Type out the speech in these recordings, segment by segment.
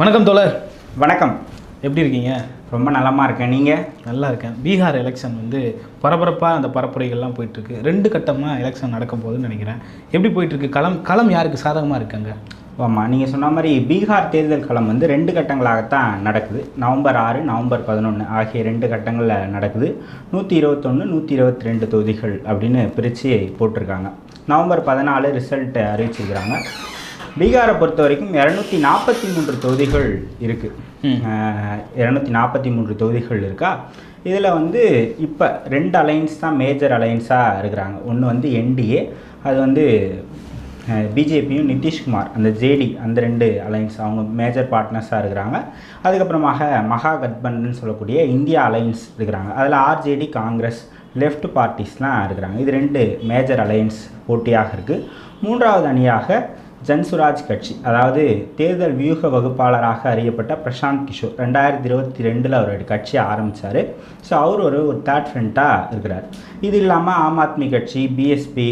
வணக்கம் தோழர். வணக்கம். எப்படி இருக்கீங்க? ரொம்ப நலமாக இருக்கேன். நீங்கள் நல்லா இருக்கேன். பீகார் எலெக்ஷன் வந்து பரபரப்பாக அந்த பரப்புரைகள்லாம் போயிட்டுருக்கு. ரெண்டு கட்டமாக எலெக்ஷன் நடக்கும் போதுன்னு நினைக்கிறேன். எப்படி போயிட்டுருக்கு? களம் களம் யாருக்கு சாதகமாக இருக்காங்க? ஆமாம் நீங்கள் சொன்ன மாதிரி பீகார் தேர்தல் களம் வந்து ரெண்டு கட்டங்களாகத்தான் நடக்குது. நவம்பர் ஆறு நவம்பர் பதினொன்று ஆகிய ரெண்டு கட்டங்களில் நடக்குது. நூற்றி இருபத்தொன்று நூற்றி இருபத்தி ரெண்டு தொகுதிகள் அப்படின்னு பிரித்து போட்டிருக்காங்க. நவம்பர் பதினாலு ரிசல்ட்டை அறிவிச்சிருக்கிறாங்க. பீகாரை பொறுத்த வரைக்கும் இரநூத்தி நாற்பத்தி மூன்று தொகுதிகள் இருக்குது இரநூத்தி நாற்பத்தி மூன்று தொகுதிகள் இருக்கா? இதில் வந்து இப்போ ரெண்டு அலைன்ஸ் தான் மேஜர் அலைன்ஸாக இருக்கிறாங்க. ஒன்று வந்து என்டிஏ அது வந்து பிஜேபியும் நிதிஷ்குமார் அந்த ஜேடி அந்த ரெண்டு அலைன்ஸ் அவங்க மேஜர் பார்ட்னர்ஸாக இருக்கிறாங்க. அதுக்கப்புறமாக மகா கட்பந்தன் சொல்லக்கூடிய இந்தியா அலைன்ஸ் இருக்கிறாங்க. அதில் ஆர்ஜேடி காங்கிரஸ் லெஃப்ட் பார்ட்டிஸ்லாம் இருக்கிறாங்க. இது ரெண்டு மேஜர் அலைன்ஸ் போட்டியாக இருக்குது மூன்றாவது அணியாக ஜன்சுராஜ் கட்சி அதாவது தேர்தல் வியூக வகுப்பாளராக அறியப்பட்ட பிரசாந்த் கிஷோர் ரெண்டாயிரத்தி இருபத்தி ரெண்டில் அவர் கட்சியை ஆரம்பித்தார் ஸோ அவர் ஒரு ஒரு தேர்ட் ஃப்ரெண்ட்டாக இருக்கிறார். இது இல்லாமல் ஆம் ஆத்மி கட்சி பிஎஸ்பி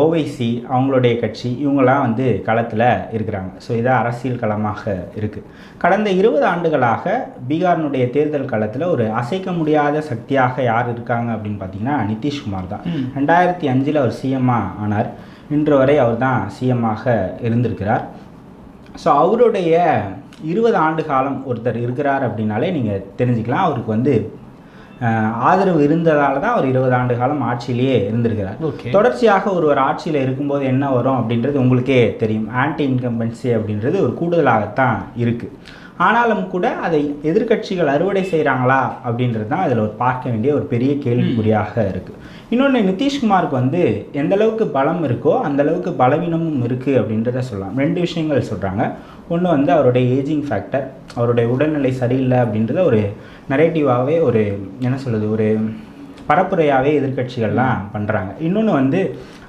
ஓவைசி அவங்களுடைய கட்சி இவங்களாம் வந்து களத்தில் இருக்கிறாங்க. ஸோ இதான் அரசியல் களமாக இருக்குது கடந்த இருபது ஆண்டுகளாக பீகாரினுடைய தேர்தல் களத்தில் ஒரு அசைக்க முடியாத சக்தியாக யார் இருக்காங்க அப்படின்னு பார்த்தீங்கன்னா நிதிஷ்குமார் தான். ரெண்டாயிரத்தி அஞ்சில் அவர் சிஎம்மாக ஆனார். இன்று வரை அவர் தான் சிஎம்மாக இருந்திருக்கிறார். ஸோ அவருடைய இருபது ஆண்டு காலம் ஒருத்தர் இருக்கிறார் அப்படின்னாலே நீங்கள் தெரிஞ்சுக்கலாம். அவருக்கு வந்து ஆதரவு இருந்ததால தான் அவர் இருபது ஆண்டு காலம் ஆட்சியிலேயே இருந்திருக்கிறார். தொடர்ச்சியாக ஒருவர் ஆட்சியில் இருக்கும்போது என்ன வரும் அப்படின்றது உங்களுக்கே தெரியும். ஆன்டி இன்கம்பன்சி அப்படின்றது ஒரு கூடுதலாகத்தான் இருக்குது ஆனாலும் கூட அதை எதிர்க்கட்சிகள் அறுவடை செய்கிறாங்களா அப்படின்றது தான் அதில் ஒரு பார்க்க வேண்டிய ஒரு பெரிய கேள்விக்குறியாக இருக்குது இன்னொன்று நிதிஷ்குமாருக்கு வந்து எந்த அளவுக்கு பலம் இருக்கோ அந்த அளவுக்கு பலவீனமும் இருக்குது அப்படின்றத சொல்லலாம். ரெண்டு விஷயங்கள் சொல்கிறாங்க ஒன்று வந்து அவருடைய ஏஜிங் ஃபேக்டர் அவருடைய உடல்நிலை சரியில்லை அப்படின்றத ஒரு நரேட்டிவாகவே ஒரு என்ன சொல்கிறது ஒரு பரப்புரையாகவே எதிர்க்கட்சிகள்லாம் பண்ணுறாங்க இன்னொன்று வந்து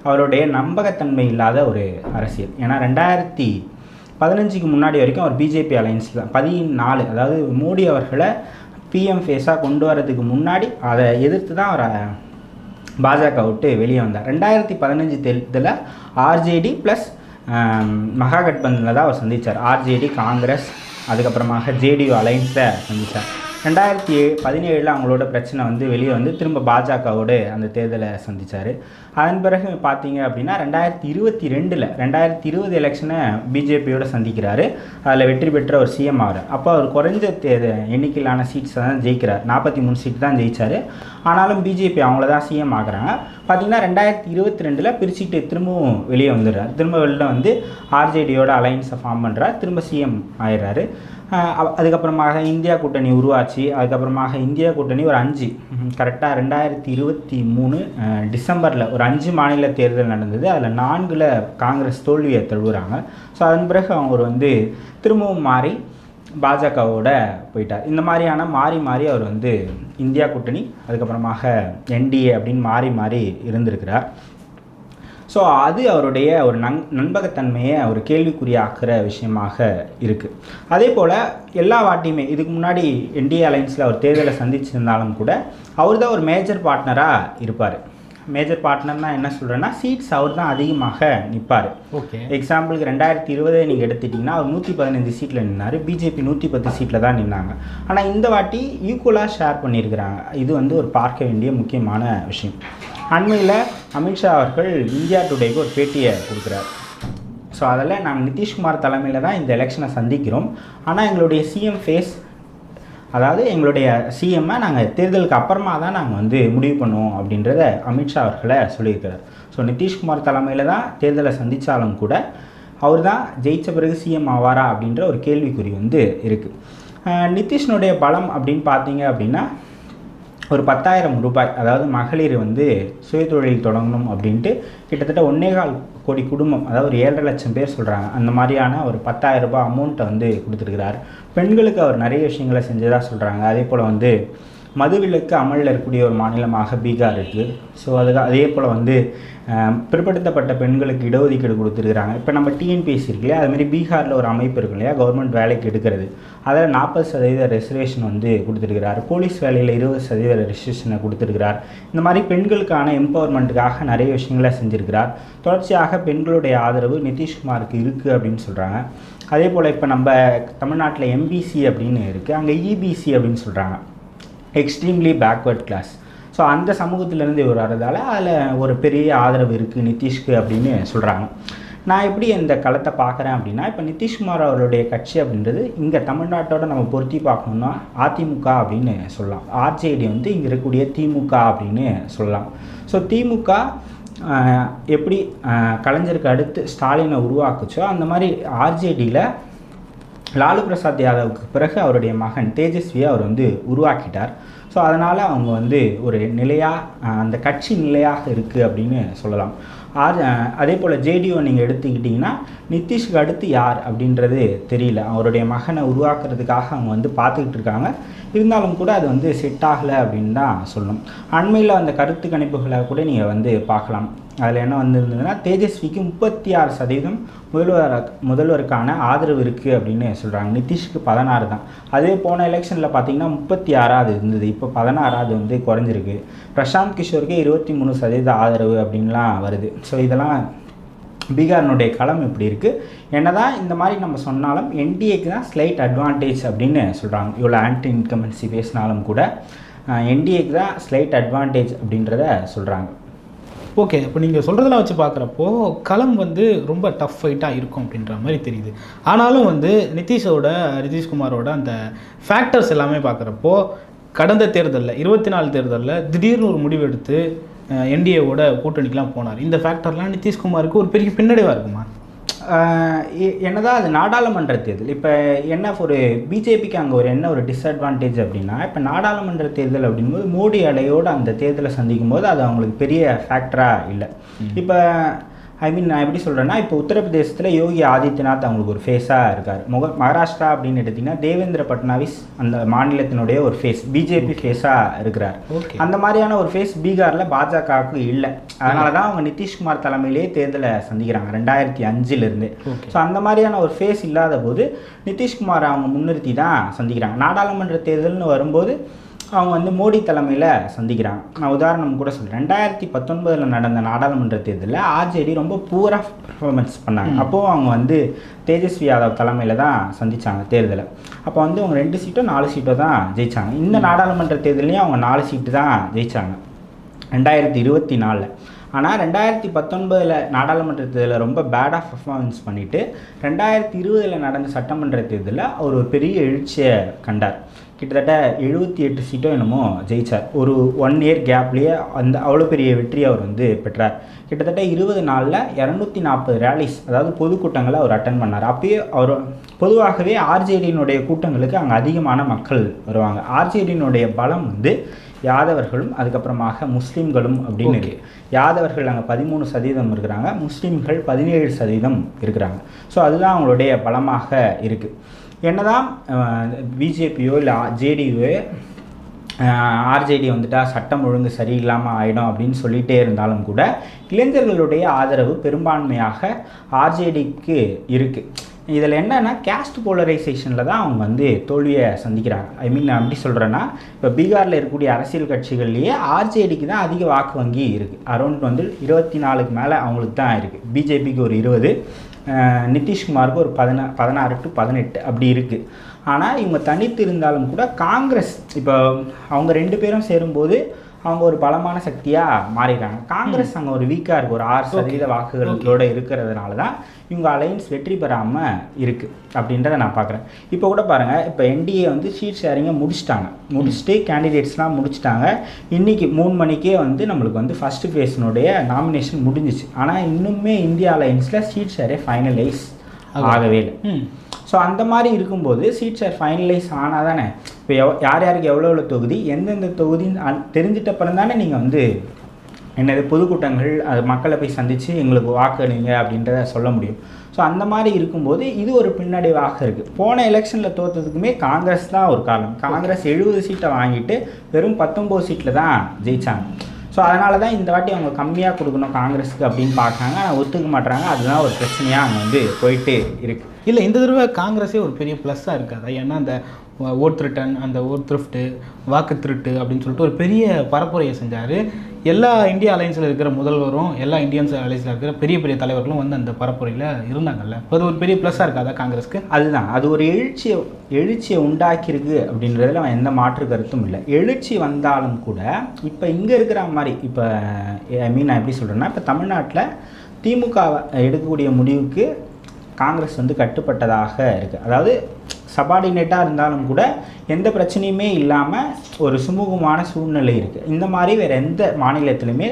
அவருடைய நம்பகத்தன்மை இல்லாத ஒரு அரசியல். ஏன்னா ரெண்டாயிரத்தி பதினஞ்சுக்கு முன்னாடி வரைக்கும் அவர் பிஜேபி அலையன்ஸில் தான். பதினாலு அதாவது மோடி அவர்களை பிஎம் ஃபேஸாக கொண்டு வரதுக்கு முன்னாடி அதை எதிர்த்து தான் அவர் பாஜக விட்டு வெளியே வந்தார். ரெண்டாயிரத்தி பதினஞ்சு தேர்தலில் ஆர்ஜேடி ப்ளஸ் மகாகட்பந்தனில் தான் அவர் சந்தித்தார் ஆர்ஜேடி காங்கிரஸ் அதுக்கப்புறமாக ஜேடியு அலைன்ஸை சந்தித்தார் ரெண்டாயிரத்தி பதினேழில் அவங்களோட பிரச்சனை வந்து வெளியே வந்து திரும்ப பாஜகவோடு அந்த தேர்தலை சந்தித்தார் அதன் பிறகு பார்த்தீங்க அப்படின்னா ரெண்டாயிரத்தி இருபத்தி ரெண்டில் ரெண்டாயிரத்தி இருபது எலெக்ஷனை பிஜேபியோட சந்திக்கிறாரு. அதில் வெற்றி பெற்ற ஒரு சிஎம் ஆகிறார் அப்போ அவர் குறைஞ்ச தே எண்ணிக்கையிலான சீட்ஸ் தான் ஜெயிக்கிறார். நாற்பத்தி மூணு சீட் தான் ஜெயிச்சார். ஆனாலும் பிஜேபி அவங்கள தான் சிஎம் ஆகுறாங்க. பார்த்தீங்கன்னா ரெண்டாயிரத்தி இருபத்தி ரெண்டில் பிரிச்சுட்டு திரும்பவும் வெளியே வந்துடுறார். திரும்ப வெளில வந்து ஆர்ஜேடியோட அலைன்ஸை ஃபார்ம் பண்ணுறார் திரும்ப சிஎம் ஆயிடுறாரு. அதுக்கப்புறமாக இந்தியா கூட்டணி உருவாச்சு. அதுக்கப்புறமாக இந்தியா கூட்டணி ஒரு அஞ்சு. கரெக்டாக ரெண்டாயிரத்தி இருபத்தி மூணு டிசம்பரில் ஒரு அஞ்சு மாநில தேர்தல் நடந்தது. அதில் நான்கில் காங்கிரஸ் தோல்வியை தழுவுறாங்க. ஸோ அதன் பிறகு அவர் வந்து திரும்பவும் மாறி பாஜகவோட போயிட்டார். இந்த மாதிரியான மாறி மாறி அவர் வந்து இந்தியா கூட்டணி அதுக்கப்புறமாக என்டிஏ அப்படின்னு மாறி மாறி இருந்திருக்கிறார். ஸோ அது அவருடைய ஒரு நன் நண்பகத்தன்மையை ஒரு கேள்விக்குறியாக்குற விஷயமாக இருக்குது அதே போல் எல்லா வாட்டியுமே இதுக்கு முன்னாடி என்டிஏ அலைன்ஸில் அவர் தேர்தலை சந்திச்சிருந்தாலும் கூட அவர் தான் ஒரு மேஜர் பார்ட்னராக இருப்பார். மேஜர் பார்ட்னர்னா என்ன சொல்கிறேன்னா சீட்ஸ் அவர் தான் அதிகமாக நிற்பார் ஓகே. எக்ஸாம்பிளுக்கு ரெண்டாயிரத்தி இருபதை நீங்கள் எடுத்துட்டிங்கன்னா அவர் நூற்றி பதினஞ்சு சீட்டில் நின்னார். பிஜேபி நூற்றி பத்து சீட்டில் தான் நின்னாங்க. ஆனால் இந்த வாட்டி ஈக்குவலாக ஷேர் பண்ணியிருக்கிறாங்க. இது வந்து ஒரு பார்க்க வேண்டிய முக்கியமான விஷயம். அண்மையில் அமித்ஷா அவர்கள் இந்தியா டுடேக்கு ஒரு பேட்டியை கொடுக்குறார். ஸோ அதில் நாங்கள் நிதிஷ்குமார் தலைமையில் தான் இந்த எலெக்ஷனை சந்திக்கிறோம். ஆனால் எங்களுடைய சிஎம் ஃபேஸ் அதாவது எங்களுடைய சிஎம்மை நாங்கள் தேர்தலுக்கு அப்புறமா தான் நாங்கள் வந்து முடிவு பண்ணுவோம் அப்படின்றத அமித்ஷா அவர்களை சொல்லியிருக்கிறார். ஸோ நிதிஷ்குமார் தலைமையில் தான் தேர்தலை சந்தித்தாலும் கூட அவர் தான் ஜெயித்த பிறகு சிஎம் ஆவாரா அப்படின்ற ஒரு கேள்விக்குறி வந்து இருக்குது நிதிஷ்னுடைய பலம் அப்படின்னு பார்த்தீங்க அப்படின்னா ஒரு பத்தாயிரம் ரூபாய் அதாவது மகளிர் வந்து சுயதொழில் தொடங்கணும் அப்படின்ட்டு கிட்டத்தட்ட ஒன்னேகால் கோடி குடும்பம் அதாவது ஒரு ஏழரை லட்சம் பேர் சொல்கிறாங்க அந்த மாதிரியான ஒரு பத்தாயிரம் ரூபாய் அமௌண்ட்டை வந்து கொடுத்துருக்கிறார். பெண்களுக்கு அவர் நிறைய விஷயங்களை செஞ்சதாக சொல்கிறாங்க அதே போல் வந்து மதுவிலக்கு அமலில் இருக்கக்கூடிய ஒரு மாநிலமாக பீகார் இருக்குது ஸோ அதுக்கு அதே போல் வந்து பிற்படுத்தப்பட்ட பெண்களுக்கு இடஒதுக்கீடு கொடுத்துருக்குறாங்க. இப்போ நம்ம டிஎன்பிஎஸ்சி இருக்கு இல்லையா அதுமாரி பீகாரில் ஒரு அமைப்பு இருக்கு இல்லையா? கவர்மெண்ட் வேலைக்கு எடுக்கிறது. அதில் நாற்பது சதவீத ரெசர்வேஷன் வந்து கொடுத்துருக்கிறார். போலீஸ் வேலையில் இருபது சதவீத ரெஜிஸ்ட்ரேஷனை கொடுத்துருக்கிறார். இந்த மாதிரி பெண்களுக்கான எம்பவர்மெண்ட்டுக்காக நிறைய விஷயங்களை செஞ்சுருக்கிறார். தொடர்ச்சியாக பெண்களுடைய ஆதரவு நிதிஷ்குமாருக்கு இருக்குது அப்படின்னு சொல்கிறாங்க அதே போல் இப்போ நம்ம தமிழ்நாட்டில் எம்பிசி அப்படின்னு இருக்குது அங்கே இபிசி அப்படின்னு சொல்கிறாங்க எக்ஸ்ட்ரீம்லி பேக்வர்ட் கிளாஸ் ஸோ அந்த சமூகத்திலேருந்து இவர் வர்றதால அதில் ஒரு பெரிய ஆதரவு இருக்குது நிதிஷ்க்கு அப்படின்னு சொல்கிறாங்க நான் எப்படி இந்த களத்தை பார்க்குறேன் அப்படின்னா இப்போ நிதிஷ்குமார் அவருடைய கட்சி அப்படின்றது இங்கே தமிழ்நாட்டோட நம்ம பொருத்தி பார்க்கணுன்னா அதிமுக அப்படின்னு சொல்லலாம். ஆர்ஜேடி வந்து இங்கே இருக்கக்கூடிய திமுக அப்படின்னு சொல்லலாம். ஸோ திமுக எப்படி கலைஞருக்கு அடுத்து ஸ்டாலினை உருவாக்குச்சோ அந்த மாதிரி ஆர்ஜேடியில் லாலு பிரசாத் யாதவுக்கு பிறகு அவருடைய மகன் தேஜஸ்வியை அவர் வந்து உருவாக்கிட்டார். ஸோ அதனால் அவங்க வந்து ஒரு நிலையாக அந்த கட்சி நிலையாக இருக்குது அப்படின்னு சொல்லலாம். ஆர் அதே போல் ஜேடிஓ நீங்கள் எடுத்துக்கிட்டிங்கன்னா நிதிஷ்க்கு அடுத்து யார் அப்படின்றது தெரியல. அவருடைய மகனை உருவாக்குறதுக்காக அவங்க வந்து பார்த்துக்கிட்டு இருக்காங்க. இருந்தாலும் கூட அது வந்து செட் ஆகலை அப்படின்னு தான் சொல்லணும் அண்மையில் அந்த கருத்து கணிப்புகளை கூட நீங்கள் வந்து பார்க்கலாம். அதில் என்ன வந்திருந்ததுன்னா தேஜஸ்விக்கு முப்பத்தி ஆறு சதவீதம் முதல்வர் முதல்வருக்கான ஆதரவு இருக்குது அப்படின்னு சொல்கிறாங்க நிதிஷ்க்கு பதினாறு தான். அதே போன எலெக்ஷனில் பார்த்தீங்கன்னா முப்பத்தி ஆறாவது இருந்தது. இப்போ பதினாறாவது வந்து குறைஞ்சிருக்கு. பிரசாந்த் கிஷோருக்கு இருபத்தி மூணு சதவீத ஆதரவு அப்படின்லாம் வருது. ஸோ இதெல்லாம் பீகாரினுடைய களம் இப்படி இருக்குது என்னதான் இந்த மாதிரி நம்ம சொன்னாலும் என்டிஏக்கு தான் ஸ்லைட் அட்வான்டேஜ் அப்படின்னு சொல்கிறாங்க இவ்வளோ ஆன்டி இன்கமன்சி பேசினாலும் கூட என்டிஏக்கு தான் ஸ்லைட் அட்வான்டேஜ் அப்படின்றத சொல்கிறாங்க ஓகே இப்போ நீங்கள் சொல்கிறதெல்லாம் வச்சு பார்க்குறப்போ களம் வந்து ரொம்ப டஃப் ஃபைட்டாக இருக்கும் அப்படின்ற மாதிரி தெரியுது. ஆனாலும் வந்து நிதிஷோட நிதிஷ்குமாரோட அந்த ஃபேக்டர்ஸ் எல்லாமே பார்க்குறப்போ கடந்த தேர்தலில் இருபத்தி நாலு தேர்தலில் திடீர்னு ஒரு முடிவு எடுத்து என்டிஏவோட கூட்டணிக்கெலாம் போனார். இந்த ஃபேக்டர்லாம் நிதிஷ்குமாருக்கு ஒரு பெரிய பின்னடைவாக இருக்குமா? என்னதான் அது நாடாளுமன்ற தேர்தல். இப்போ என்ன ஒரு பிஜேபிக்கு அங்கே ஒரு என்ன ஒரு டிஸ்அட்வான்டேஜ் அப்படின்னா இப்போ நாடாளுமன்ற தேர்தல் அப்படிங்கும்போது மோடி அலையோடு அந்த தேர்தலை சந்திக்கும் போது அது அவங்களுக்கு பெரிய ஃபேக்டராக இல்லை. இப்போ ஐ மீன் நான் எப்படி சொல்கிறேன்னா இப்போ உத்தரப்பிரதேசத்தில் யோகி ஆதித்யநாத் அவங்களுக்கு ஒரு ஃபேஸாக இருக்கார். முக மகாராஷ்டிரா அப்படின்னு எடுத்திங்கன்னா தேவேந்திர பட்னாவிஸ் அந்த மாநிலத்தினுடைய ஒரு ஃபேஸ் பிஜேபி ஃபேஸாக இருக்கிறார். அந்த மாதிரியான ஒரு ஃபேஸ் பீகாரில் பாஜகவுக்கு இல்லை. அதனால தான் அவங்க நிதிஷ்குமார் தலைமையிலே தேர்தலை சந்திக்கிறாங்க ரெண்டாயிரத்தி அஞ்சுலேருந்து. ஸோ அந்த மாதிரியான ஒரு ஃபேஸ் இல்லாத போது நிதிஷ்குமார் அவங்க முன்னிறுத்தி தான் சந்திக்கிறாங்க. நாடாளுமன்ற தேர்தல்னு வரும்போது அவங்க வந்து மோடி தலைமையில் சந்திக்கிறாங்க. நான் உதாரணம் கூட சொல்கிறேன் ரெண்டாயிரத்தி பத்தொன்பதில் நடந்த நாடாளுமன்ற தேர்தலில் ஆர்ஜேடி ரொம்ப பூராக பெர்ஃபார்மன்ஸ் பண்ணாங்க. அப்போது அவங்க வந்து தேஜஸ்வி யாதவ் தலைமையில் தான் சந்திச்சாங்க தேர்தலை. அப்போ வந்து அவங்க ரெண்டு சீட்டோ நாலு சீட்டோ தான் ஜெயிச்சாங்க. இந்த நாடாளுமன்ற தேர்தலையும் அவங்க நாலு சீட்டு தான் ஜெயிச்சாங்க. ரெண்டாயிரத்தி இருபத்தி நாலில். ஆனால் ரெண்டாயிரத்தி பத்தொன்பதில் நாடாளுமன்ற தேர்தலில் ரொம்ப பேடாக பர்ஃபார்மன்ஸ் பண்ணிவிட்டு ரெண்டாயிரத்தி இருபதில் நடந்த சட்டமன்ற தேர்தலில் அவர் ஒரு பெரிய எழுச்சியை கண்டார். கிட்டத்தட்ட எழுபத்தி எட்டு சீட்டோ என்னமோ ஜெயிச்சார். ஒரு ஒன் இயர் கேப்லேயே அந்த அவ்வளோ பெரிய வெற்றியை அவர் வந்து பெற்றார். கிட்டத்தட்ட இருபது நாளில் இரநூத்தி நாற்பது ரேலிஸ் அதாவது பொதுக்கூட்டங்களை அவர் அட்டன் பண்ணார். அப்பயே அவர் பொதுவாகவே ஆர்ஜேடியினுடைய கூட்டங்களுக்கு அங்கே அதிகமான மக்கள் வருவாங்க. ஆர்ஜேடியினுடைய பலம் வந்து யாதவர்களும் அதுக்கப்புறமாக முஸ்லீம்களும் அப்படின்னு Okay. இருக்கு. யாதவர்கள் அங்கே பதிமூணு சதவீதம் இருக்கிறாங்க முஸ்லீம்கள் பதினேழு சதவீதம் இருக்கிறாங்க. ஸோ அதுதான் அவங்களுடைய பலமாக இருக்குது என்னதான் பிஜேபியோ இல்லை ஜேடியோ ஆர்ஜேடி வந்துட்டா சட்டம் ஒழுங்கு சரியில்லாமல் ஆகிடும் அப்படின்னு சொல்லிகிட்டே இருந்தாலும் கூட இளைஞர்களுடைய ஆதரவு பெரும்பான்மையாக ஆர்ஜேடிக்கு இருக்குது இதில் என்னென்னா கேஸ்ட் போலரைசேஷனில் தான் அவங்க வந்து தோல்வியை சந்திக்கிறாங்க. ஐ மீன் நான் எப்படி சொல்கிறேன்னா இப்போ பீகாரில் இருக்கக்கூடிய அரசியல் கட்சிகள்லேயே ஆர்ஜேடிக்கு தான் அதிக வாக்கு வங்கி இருக்குது அரௌண்ட் வந்து இருபத்தி நாலுக்கு மேலே அவங்களுக்கு தான் இருக்குது பிஜேபிக்கு ஒரு இருபது நிதிஷ்குமாருக்கு ஒரு பதினா பதினாறு டு பதினெட்டு அப்படி இருக்குது ஆனால் இவங்க தனித்து இருந்தாலும் கூட காங்கிரஸ் இப்போ அவங்க ரெண்டு பேரும் சேரும்போது அவங்க ஒரு பலமான சக்தியாக மாறிடுறாங்க. காங்கிரஸ் அங்கே ஒரு வீக்காக இருக்குது ஒரு ஆறு சதவீத வாக்குகளோட இருக்கிறதுனால தான் இவங்க அலைன்ஸ் வெற்றி பெறாமல் இருக்குது அப்படின்றத நான் பார்க்குறேன் இப்போ கூட பாருங்கள் இப்போ என்டிஏ வந்து சீட் ஷேரிங்கை முடிச்சிட்டாங்க. முடிச்சுட்டு கேண்டிடேட்ஸ்லாம் முடிச்சிட்டாங்க. இன்றைக்கி மூணு மணிக்கே வந்து நம்மளுக்கு வந்து ஃபஸ்ட்டு ஃபேஸினுடைய நாமினேஷன் முடிஞ்சிச்சு. ஆனால் இன்னுமே இந்தியா அலைன்ஸில் சீட் ஷேரே ஃபைனலைஸ் ஆகவே இல்லை. ஸோ அந்த மாதிரி இருக்கும்போது சீட் ஆர் ஃபைனலைஸ் ஆனால் தானே இப்போ எவ் யார் யாருக்கு எவ்வளோ எவ்வளோ தொகுதி எந்தெந்த தொகுதின்னு அன்- தெரிஞ்சிட்டப்புறம் தானே நீங்கள் வந்து என்னது பொதுக்கூட்டங்கள் அது மக்களை போய் சந்தித்து எங்களுக்கு வாக்களிங்க அப்படின்றத சொல்ல முடியும். ஸோ அந்த மாதிரி இருக்கும்போது இது ஒரு பின்னடைவாக இருக்குது போன எலெக்ஷனில் தோற்றதுக்குமே காங்கிரஸ் தான் ஒரு காரணம். காங்கிரஸ் எழுபது சீட்டை வாங்கிட்டு வெறும் பத்தொம்போது சீட்டில் தான் ஜெயிச்சாங்க. ஸோ அதனால தான் இந்த வாட்டி அவங்க கம்மியாக கொடுக்கணும் காங்கிரஸுக்கு அப்படின்னு பார்க்குறாங்க. ஆனால் ஒத்துக்க மாட்டுறாங்க. அதுதான் ஒரு பிரச்சனையாக அங்கே வந்து போயிட்டு இருக்குது இல்லை இந்த தடவை காங்கிரஸே ஒரு பெரிய ப்ளஸ்ஸாக இருக்காது? ஏன்னா அந்த ஓட் ரிட்டன் அந்த ஓட் திருஃப்ட்டு வாக்கு திருட்டு அப்படின்னு சொல்லிட்டு ஒரு பெரிய பரப்புரையை செஞ்சார். எல்லா இந்திய அலைன்ஸில் இருக்கிற முதல்வரும் எல்லா இந்தியன்ஸ் அலைன்ஸில் இருக்கிற பெரிய பெரிய தலைவர்களும் வந்து அந்த பரப்புரையில் இருந்தாங்கல்ல? இப்போ அது ஒரு பெரிய ப்ளஸ்ஸாக இருக்காதா காங்கிரஸ்க்கு? அதுதான். அது ஒரு எழுச்சியை எழுச்சியை உண்டாக்கியிருக்கு அப்படின்றதுல அவன் எந்த மாற்று கருத்தும் இல்லை. எழுச்சி வந்தாலும் கூட இப்போ இங்கே இருக்கிற மாதிரி இப்போ ஐ மீன் நான் எப்படி சொல்கிறேன்னா இப்போ தமிழ்நாட்டில் திமுக எடுக்கக்கூடிய முடிவுக்கு காங்கிரஸ் வந்து கட்டுப்பட்டதாக இருக்குது அதாவது சபார்டினேட்டாக இருந்தாலும் கூட எந்த பிரச்சனையுமே இல்லாமல் ஒரு சுமூகமான சூழ்நிலை இருக்குது இந்த மாதிரி வேறு எந்த மாநிலத்திலுமே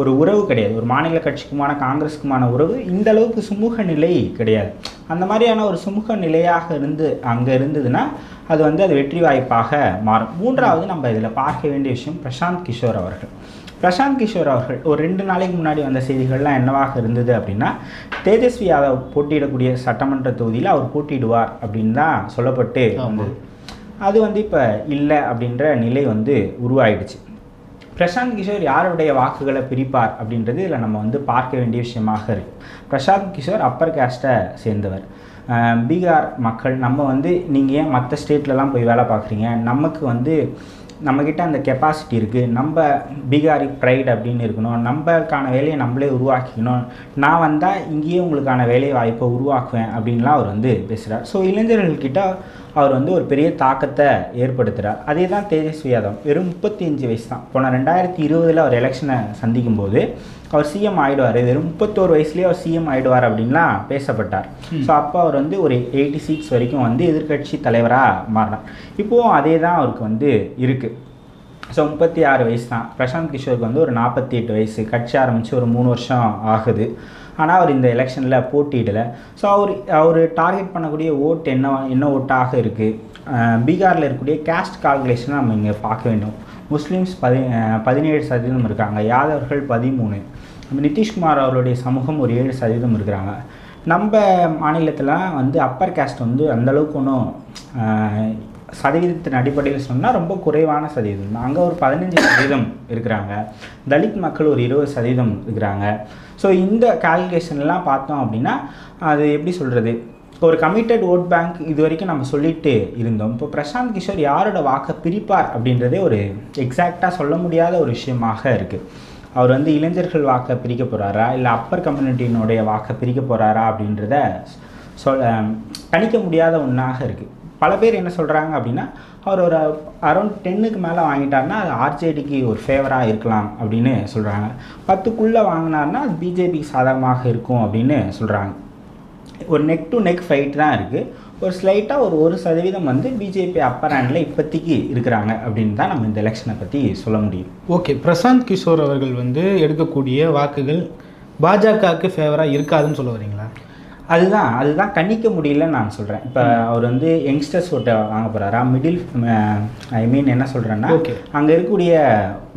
ஒரு உறவு கிடையாது. ஒரு மாநில கட்சிக்குமான காங்கிரஸுக்குமான உறவு இந்த அளவுக்கு சுமூக நிலை கிடையாது. அந்த மாதிரியான ஒரு சுமூக நிலையாக இருந்து அங்கே இருந்ததுன்னா அது வந்து அது வெற்றி வாய்ப்பாக மாறும். மூன்றாவது நம்ம இதில் பார்க்க வேண்டிய விஷயம் பிரசாந்த் கிஷோர் அவர்கள். பிரசாந்த் கிஷோர் அவர்கள் ஒரு ரெண்டு நாளைக்கு முன்னாடி வந்த செய்திகள்லாம் என்னவாக இருந்தது அப்படின்னா தேஜஸ்வி யாதவ் போட்டியிடக்கூடிய சட்டமன்ற தொகுதியில் அவர் போட்டியிடுவார் அப்படின்னு தான் சொல்லப்பட்டு அது வந்து இப்போ இல்லை அப்படின்ற நிலை வந்து உருவாயிடுச்சு. பிரசாந்த் கிஷோர் யாருடைய வாக்குகளை பிரிப்பார் அப்படின்றது இதில் நம்ம வந்து பார்க்க வேண்டிய விஷயமாக இருக்கு. பிரசாந்த் கிஷோர் அப்பர் காஸ்ட்டை சேர்ந்தவர். பீகார் மக்கள் நம்ம வந்து நீங்கள் ஏன் மற்ற ஸ்டேட்லலாம் போய் வேலை பார்க்குறீங்க? நமக்கு வந்து நம்மக்கிட்ட அந்த கெப்பாசிட்டி இருக்குது நம்ம பீகாரி ப்ரைட் அப்படின்னு இருக்கணும். நம்மளுக்கான வேலையை நம்மளே உருவாக்கிக்கணும். நான் வந்தால் இங்கேயே உங்களுக்கான வேலை வாய்ப்பை உருவாக்குவேன் அப்படின்லாம் அவர் வந்து பேசுகிறார் ஸோ இளைஞர்கள்கிட்ட அவர் வந்து ஒரு பெரிய தாக்கத்தை ஏற்படுத்துகிறார் அதே தான் தேஜஸ்வி யாதவ். வெறும் முப்பத்தி அஞ்சு வயசு தான். போன ரெண்டாயிரத்தி இருபதில் அவர் எலெக்ஷனை சந்திக்கும் போது அவர் சிஎம் ஆயிடுவார். வெறும் முப்பத்தோரு வயசுலேயே அவர் சிஎம் ஆயிடுவார் அப்படின்லாம் பேசப்பட்டார். ஸோ அப்போ அவர் வந்து ஒரு எயிட்டி சீட்ஸ் வரைக்கும் வந்து எதிர்க்கட்சி தலைவராக மாறினார். இப்போவும் அதே தான் அவருக்கு வந்து இருக்குது ஸோ முப்பத்தி ஆறு வயசு தான். பிரசாந்த் கிஷோருக்கு வந்து ஒரு நாற்பத்தி எட்டு வயசு. கட்சி ஆரம்பித்து ஒரு மூணு வருஷம் ஆகுது. ஆனால் அவர் இந்த எலெக்ஷனில் போட்டியிடலை. ஸோ அவர் அவர் டார்கெட் பண்ணக்கூடிய ஓட் என்ன என்ன ஓட்டாக இருக்குது பீகாரில் இருக்கக்கூடிய கேஸ்ட் கால்குலேஷனை நம்ம இங்கே பார்க்க வேண்டும். முஸ்லீம்ஸ் பதி பதினேழு சதவீதம் இருக்காங்க. யாதவர்கள் பதிமூணு. நம்ம நிதிஷ்குமார் அவருடைய சமூகம் ஒரு ஏழு சதவீதம் இருக்கிறாங்க. நம்ம மாநிலத்தில் வந்து அப்பர் கேஸ்ட் வந்து அந்தளவுக்கு ஒன்றும் சதவீதத்தின் அடிப்படையில் சொன்னால் ரொம்ப குறைவான சதவீதம் அங்கே ஒரு பதினஞ்சு சதவீதம் இருக்கிறாங்க. தலித் மக்கள் ஒரு இருபது சதவீதம் இருக்கிறாங்க. ஸோ இந்த கால்குலேஷன்லாம் பார்த்தோம் அப்படின்னா அது எப்படி சொல்கிறது ஒரு கமிட்டட் ஓட் பேங்க் இது வரைக்கும் நம்ம சொல்லிட்டு இருந்தோம். இப்போ பிரசாந்த் கிஷோர் யாரோட வாக்கை பிரிப்பார் அப்படின்றதே ஒரு எக்ஸாக்டாக சொல்ல முடியாத ஒரு விஷயமாக இருக்குது அவர் வந்து இளைஞர்கள் வாக்கை பிரிக்க போகிறாரா இல்லை அப்பர் கம்யூனிட்டியினுடைய வாக்கை பிரிக்க போகிறாரா அப்படின்றத சொல் கணிக்க முடியாத ஒன்றாக இருக்குது பல பேர் என்ன சொல்கிறாங்க அப்படின்னா அவர் ஒரு அரௌண்ட் டென்னுக்கு மேலே வாங்கிட்டாருன்னா அது ஆர்ஜேடிக்கு ஒரு ஃபேவராக இருக்கலாம் அப்படின்னு சொல்கிறாங்க பத்துக்குள்ளே வாங்கினார்னா அது பிஜேபிக்கு சாதகமாக இருக்கும் அப்படின்னு சொல்கிறாங்க ஒரு நெக் டு நெக் ஃபைட் தான் இருக்குது ஒரு ஸ்லைட்டாக ஒரு ஒரு சதவீதம் வந்து பிஜேபி அப்பர் ஹேண்டில் இப்போதைக்கு இருக்கிறாங்க அப்படின்னு தான் நம்ம இந்த எலெக்ஷனை பற்றி சொல்ல முடியும். ஓகே பிரசாந்த் கிஷோர் அவர்கள் வந்து எடுக்கக்கூடிய வாக்குகள் பாஜகவுக்கு ஃபேவராக இருக்காதுன்னு சொல்ல வரீங்களா? அதுதான் அதுதான் கணிக்க முடியலன்னு நான் சொல்கிறேன் இப்போ அவர் வந்து யங்ஸ்டர்ஸ் ஓட்டை வாங்க போகிறாரா மிடில் ஐ மீன் என்ன சொல்கிறேன்னா. அங்கே இருக்கக்கூடிய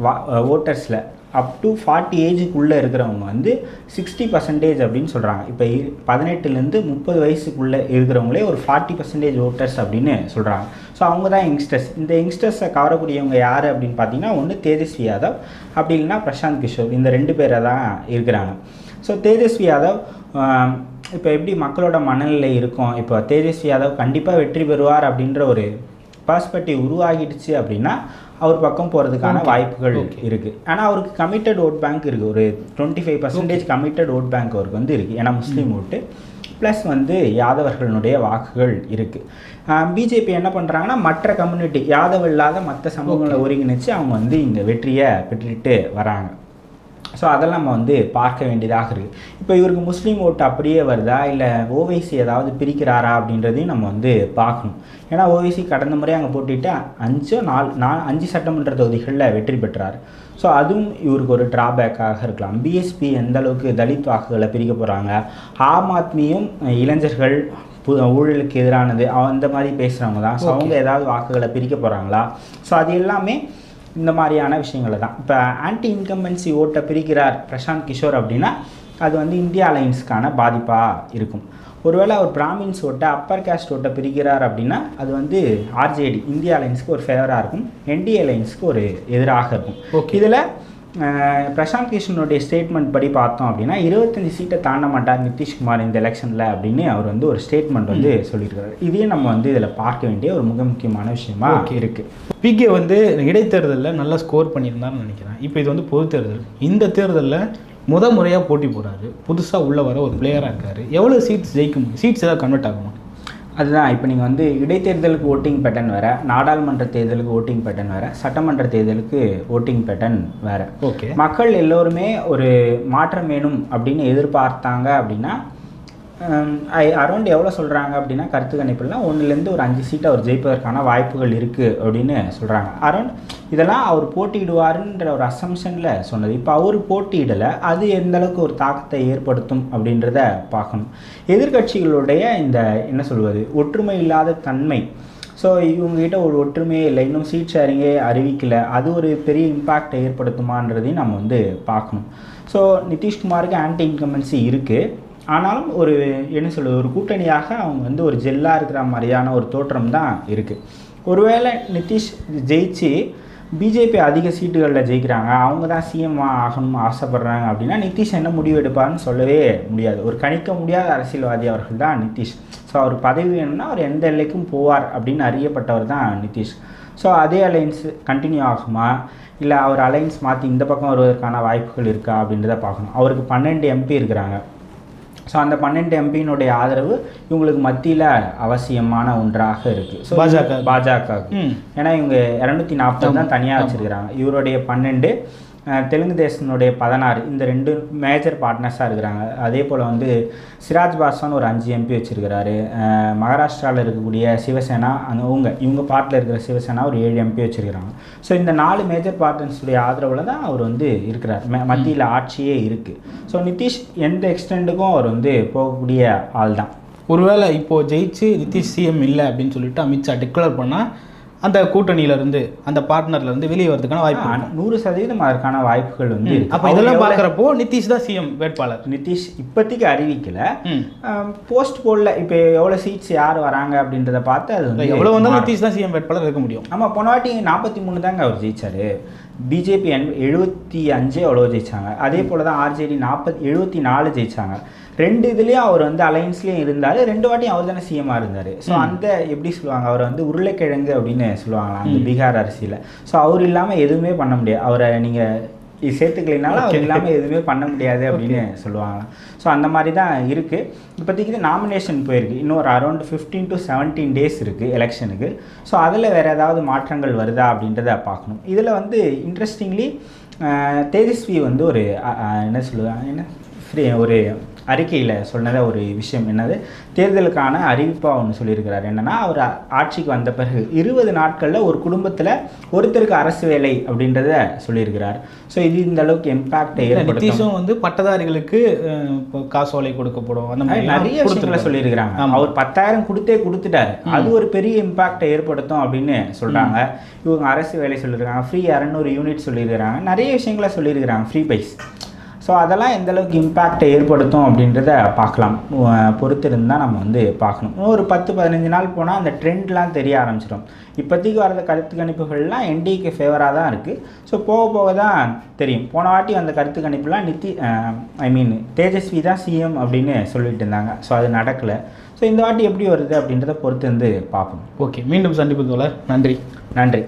வா ஓட்டர்ஸில் அப் டு ஃபார்ட்டி ஏஜுக்குள்ளே இருக்கிறவங்க வந்து சிக்ஸ்டி பர்சன்டேஜ் அப்படின்னு சொல்கிறாங்க இப்போ பதினெட்டுலேருந்து முப்பது வயசுக்குள்ளே இருக்கிறவங்களே ஒரு ஃபார்ட்டி பர்சன்டேஜ் ஓட்டர்ஸ் அப்படின்னு சொல்கிறாங்க ஸோ அவங்க தான் யங்ஸ்டர்ஸ் இந்த யங்ஸ்டர்ஸை கவரக்கூடியவங்க யார் அப்படின்னு பார்த்தீங்கன்னா ஒன்று தேஜஸ்வி யாதவ் அப்படி இல்லைன்னா பிரசாந்த் கிஷோர். இந்த ரெண்டு பேரை தான் இருக்கிறாங்க. ஸோ தேஜஸ்வி யாதவ் இப்போ எப்படி மக்களோட மனநிலை இருக்கும்? இப்போ தேஜஸ்வி யாதவ் கண்டிப்பாக வெற்றி பெறுவார் அப்படின்ற ஒரு பர்ஸ்பெக்டிவ் உருவாகிடுச்சு அப்படின்னா அவர் பக்கம் போகிறதுக்கான வாய்ப்புகள் இருக்குது ஆனால் அவருக்கு கமிட்டட் ஓட் பேங்க் இருக்குது ஒரு twenty five percentage committed vote bank அவருக்கு வந்து இருக்குது ஏன்னா முஸ்லீம் ஓட்டு ப்ளஸ் வந்து யாதவர்களுடைய வாக்குகள் இருக்குது பிஜேபி என்ன பண்ணுறாங்கன்னா மற்ற கம்யூனிட்டி யாதவ் இல்லாத மற்ற சமூகங்களை ஒருங்கிணைச்சு அவங்க வந்து இந்த வெற்றியை பெற்றுட்டு வராங்க. ஸோ அதெல்லாம் நம்ம வந்து பார்க்க வேண்டியதாக இருக்குது இப்போ இவருக்கு முஸ்லீம் ஓட்டு அப்படியே வருதா? இல்லை ஓவைசி ஏதாவது பிரிக்கிறாரா அப்படின்றதையும் நம்ம வந்து பார்க்கணும். ஏன்னா ஓவைசி கடந்த முறை அங்கே போட்டிட்டு அஞ்சோ நாலு நா அஞ்சு சட்டமன்ற தொகுதிகளில் வெற்றி பெற்றார். ஸோ அதுவும் இவருக்கு ஒரு டிராபேக்காக இருக்கலாம். பிஎஸ்பி எந்த அளவுக்கு தலித் வாக்குகளை பிரிக்க போகிறாங்க ஆம் ஆத்மியும் இளைஞர்கள் ஊழலுக்கு எதிரானது. அந்த மாதிரி பேசுகிறவங்க தான். ஸோ அவங்க ஏதாவது வாக்குகளை பிரிக்க போகிறாங்களா ஸோ அது எல்லாமே இந்த மாதிரியான விஷயங்களை தான். இப்போ ஆன்டி இன்கம்பன்சி ஓட்டை பிரிக்கிறார் பிரசாந்த் கிஷோர் அப்படின்னா அது வந்து இந்தியா அலைன்ஸ்க்கான பாதிப்பாக இருக்கும். ஒருவேளை அவர் பிராமின்ஸ் ஓட்டை அப்பர் கேஸ்ட் ஓட்டை பிரிக்கிறார் அப்படின்னா அது வந்து ஆர்ஜேடி இந்தியா அலைன்ஸ்க்கு ஒரு ஃபேவராக இருக்கும். என்டிஏ அலைன்ஸ்க்கு ஒரு எதிராக இருக்கும். Okay. இதில் பிரசாந்த் கிஷனுடைய ஸ்டேட்மெண்ட் படி பார்த்தோம் அப்படின்னா இருபத்தஞ்சி சீட்டை தாண்ட மாட்டார் நிதிஷ்குமார் இந்த எலெக்ஷனில் அப்படின்னு அவர் வந்து ஒரு ஸ்டேட்மெண்ட் வந்து சொல்லியிருக்காரு. இதையும் நம்ம வந்து இதில் பார்க்க வேண்டிய ஒரு மிக முக்கியமான விஷயமா. இருக்குது பிகே வந்து இடைத்தேர்தலில் நல்லா ஸ்கோர் பண்ணியிருந்தாருன்னு நினைக்கிறேன். இப்போ இது வந்து பொது தேர்தல். இந்த தேர்தலில் முத முறையாக போட்டி போகிறாரு புதுசாக உள்ளே வர ஒரு பிளேயராக இருக்காரு. எவ்வளோ சீட்ஸ் ஜெயிக்க முடியும் சீட்ஸ் ஏதாவது கன்வெர்ட் ஆகுமா? அதுதான் இப்போ நீங்கள் வந்து இடைத்தேர்தலுக்கு ஓட்டிங் பேட்டர்ன் வேறு நாடாளுமன்ற தேர்தலுக்கு ஓட்டிங் பேட்டர்ன் வேறு சட்டமன்ற தேர்தலுக்கு ஓட்டிங் பேட்டர்ன் வேறு. ஓகே மக்கள் எல்லோருமே ஒரு மாற்றம் வேணும் அப்படின்னு எதிர்பார்த்தாங்க அப்படின்னா Um, அரௌண்ட் எவ்வளோ சொல்கிறாங்க அப்படின்னா கருத்து கணிப்புலாம் ஒன்றுலேருந்து ஒரு அஞ்சு சீட் அவர் ஜெயிப்பதற்கான வாய்ப்புகள் இருக்குது அப்படின்னு சொல்கிறாங்க அரௌண்ட் இதெல்லாம் அவர் போட்டியிடுவாருன்ற ஒரு அசம்ஷனில் சொன்னது. இப்போ அவர் போட்டியிடலை அது எந்தளவுக்கு ஒரு தாக்கத்தை ஏற்படுத்தும் அப்படின்றத பார்க்கணும். எதிர்க்கட்சிகளுடைய இந்த என்ன சொல்வது ஒற்றுமை இல்லாத தன்மை. ஸோ இவங்ககிட்ட ஒரு ஒற்றுமையே இல்லை இன்னும் சீட் ஷேரிங்கே அறிவிக்கலை. அது ஒரு பெரிய இம்பேக்டை ஏற்படுத்துமான்றதையும் நம்ம வந்து பார்க்கணும். ஸோ நிதிஷ்குமாருக்கு ஆன்டி இன்கம்பன்சி இருக்குது ஆனாலும் ஒரு என்ன சொல்வது ஒரு கூட்டணியாக அவங்க வந்து ஒரு ஜெல்லாக இருக்கிற மாதிரியான ஒரு தோற்றம் தான் இருக்குது ஒருவேளை நிதிஷ் ஜெயிச்சு பிஜேபி அதிக சீட்டுகளில் ஜெயிக்கிறாங்க அவங்க தான் சிஎம் ஆகணும்னு ஆசைப்பட்றாங்க அப்படின்னா நிதிஷ் என்ன முடிவு எடுப்பாருன்னு சொல்லவே முடியாது. ஒரு கணிக்க முடியாத அரசியல்வாதி அவர்கள் தான் நிதிஷ். ஸோ அவர் பதவி வேணும்னா அவர் எந்த எல்லைக்கும் போவார் அப்படின்னு அறியப்பட்டவர் தான் நிதிஷ். ஸோ அதே அலைன்ஸ் கண்டினியூ ஆகுமா? இல்லை அவர் அலைன்ஸ் மாற்றி இந்த பக்கம் வருவதற்கான வாய்ப்புகள் இருக்கா அப்படின்றத பார்க்கணும். அவருக்கு பன்னெண்டு எம்பி இருக்கிறாங்க. ஸோ அந்த பன்னெண்டு எம்பியினுடைய ஆதரவு இவங்களுக்கு மத்தியில் அவசியமான ஒன்றாக இருக்குது பாஜக. பாஜக ம். ஏன்னா இவங்க இரநூத்தி நாற்பது தான் தனியாக வச்சுருக்கிறாங்க. இவருடைய பன்னெண்டு தெலுங்கு தேசத்தினுடைய பதினாறு இந்த ரெண்டு மேஜர் பார்ட்னர்ஸாக இருக்கிறாங்க. அதே போல் வந்து சிராஜ் பாஸ்வான் ஒரு அஞ்சு எம்பி வச்சுருக்கிறாரு. மகாராஷ்டிராவில் இருக்கக்கூடிய சிவசேனா அந்த அவங்க இவங்க பாட்டில் இருக்கிற சிவசேனா ஒரு ஏழு எம்பி வச்சுருக்கிறாங்க. ஸோ இந்த நாலு மேஜர் பார்ட்னர்ஸுடைய ஆதரவில் தான் அவர் வந்து இருக்கிறார். மத்தியில் ஆட்சியே இருக்குது ஸோ நிதிஷ் எந்த எக்ஸ்டெண்டுக்கும் அவர் வந்து போகக்கூடிய ஆள் தான் ஒருவேளை இப்போது ஜெயிச்சு நிதிஷ் சிஎம் இல்லை அப்படின்னு சொல்லிட்டு அமித்ஷா டிக்ளேர் பண்ணால் அந்த கூட்டணியில இருந்து அந்த பார்ட்னர்ல இருந்து வெளியே வரதுக்கான வாய்ப்பு. நூறு சதவீதம் அதற்கான வாய்ப்புகள் வந்து. அப்போ இதெல்லாம் பார்க்குறப்போ நிதிஷ் தான் சிஎம் வேட்பாளர் நிதிஷ் இப்போதைக்கு அறிவிக்கல போஸ்ட் போடல இப்போ எவ்வளோ சீட்ஸ் யார் வராங்க அப்படின்றத பார்த்து அது வந்து எவ்வளோ வந்தாலும். நிதிஷ் தான் சிஎம் வேட்பாளர் இருக்க முடியும் ஆமாம் போன வாட்டி நாற்பத்தி மூணு தாங்க அவர் ஜெயிச்சாரு பிஜேபி எழுபத்தி அஞ்சு அவ்வளோ ஜெயிச்சாங்க. அதே போல் தான் ஆர்ஜேடி நாற்பத்தி எழுபத்தி நாலு ஜெயிச்சாங்க. ரெண்டு இதுலேயும் அவர் வந்து அலைன்ஸ்லேயும் இருந்தார் ரெண்டு வாட்டியும் அவர் தானே சிஎம்மாக இருந்தார். ஸோ அந்த எப்படி சொல்லுவாங்க அவரை வந்து உருளைக்கிழங்கு அப்படின்னு சொல்லுவாங்களாம் அந்த பீகார் அரசியல். ஸோ அவர் இல்லாமல் எதுவுமே பண்ண முடியாது. அவரை நீங்கள் சேர்த்துக்கலைனாலும் அவர் இல்லாமல் எதுவுமே பண்ண முடியாது அப்படின்னு சொல்லுவாங்களாம் ஸோ அந்த மாதிரி தான் இருக்குது இப்போதைக்கு நாமினேஷன் போயிருக்கு. இன்னும் ஒரு around fifteen to seventeen days இருக்குது எலெக்ஷனுக்கு ஸோ அதில் வேறு ஏதாவது மாற்றங்கள் வருதா அப்படின்றத பார்க்கணும். இதில் வந்து இன்ட்ரெஸ்டிங்லி தேஜஸ்வி வந்து ஒரு என்ன சொல்லுவாங்க என்ன? ஃப்ரீ ஒரு அறிக்கையில் சொன்னத ஒரு விஷயம் என்னது? தேர்தலுக்கான அறிவிப்பாக ஒன்று சொல்லியிருக்கிறார். என்னன்னா அவர் ஆட்சிக்கு வந்த பிறகு இருபது நாட்களில் ஒரு குடும்பத்தில் ஒருத்தருக்கு அரசு வேலை அப்படின்றத சொல்லியிருக்கிறார். ஸோ இது இந்த அளவுக்கு இம்பாக்டை நிதிஷும் வந்து பட்டதாரிகளுக்கு காசோலை கொடுக்கப்படும். அந்த மாதிரி நிறைய விஷயங்களை சொல்லியிருக்கிறாங்க. அவர் பத்தாயிரம் கொடுத்தே கொடுத்துட்டாரு. அது ஒரு பெரிய இம்பாக்டை ஏற்படுத்தும் அப்படின்னு சொல்றாங்க. இவங்க அரசு வேலை சொல்லியிருக்காங்க ஃப்ரீ இரநூறு யூனிட் சொல்லியிருக்கிறாங்க. நிறைய விஷயங்களை சொல்லியிருக்கிறாங்க. ஃப்ரீ பைஸ் ஸோ அதெல்லாம் எந்த அளவுக்கு இம்பாக்டை ஏற்படுத்தும் அப்படின்றத பார்க்கலாம். பொறுத்திருந்து தான் நம்ம வந்து பார்க்கணும். ஒரு பத்து பதினஞ்சு நாள் போனால் அந்த ட்ரெண்ட்லாம் தெரிய ஆரம்பிச்சிடும் இப்போதைக்கு வரத கருத்து கணிப்புகள்லாம் என்டிக்கு ஃபேவராக தான் இருக்குது ஸோ போக போக தான் தெரியும். போன வாட்டி வந்த கருத்து கணிப்புலாம் நித்தி ஐ மீன் தேஜஸ்வி தான் சிஎம் அப்படின்னு சொல்லிட்டு இருந்தாங்க. ஸோ அது நடக்கலை. ஸோ இந்த வாட்டி எப்படி வருது அப்படின்றத பொறுத்து வந்து பார்ப்போம். ஓகே மீண்டும் சந்திப்பு தோழர். நன்றி. நன்றி.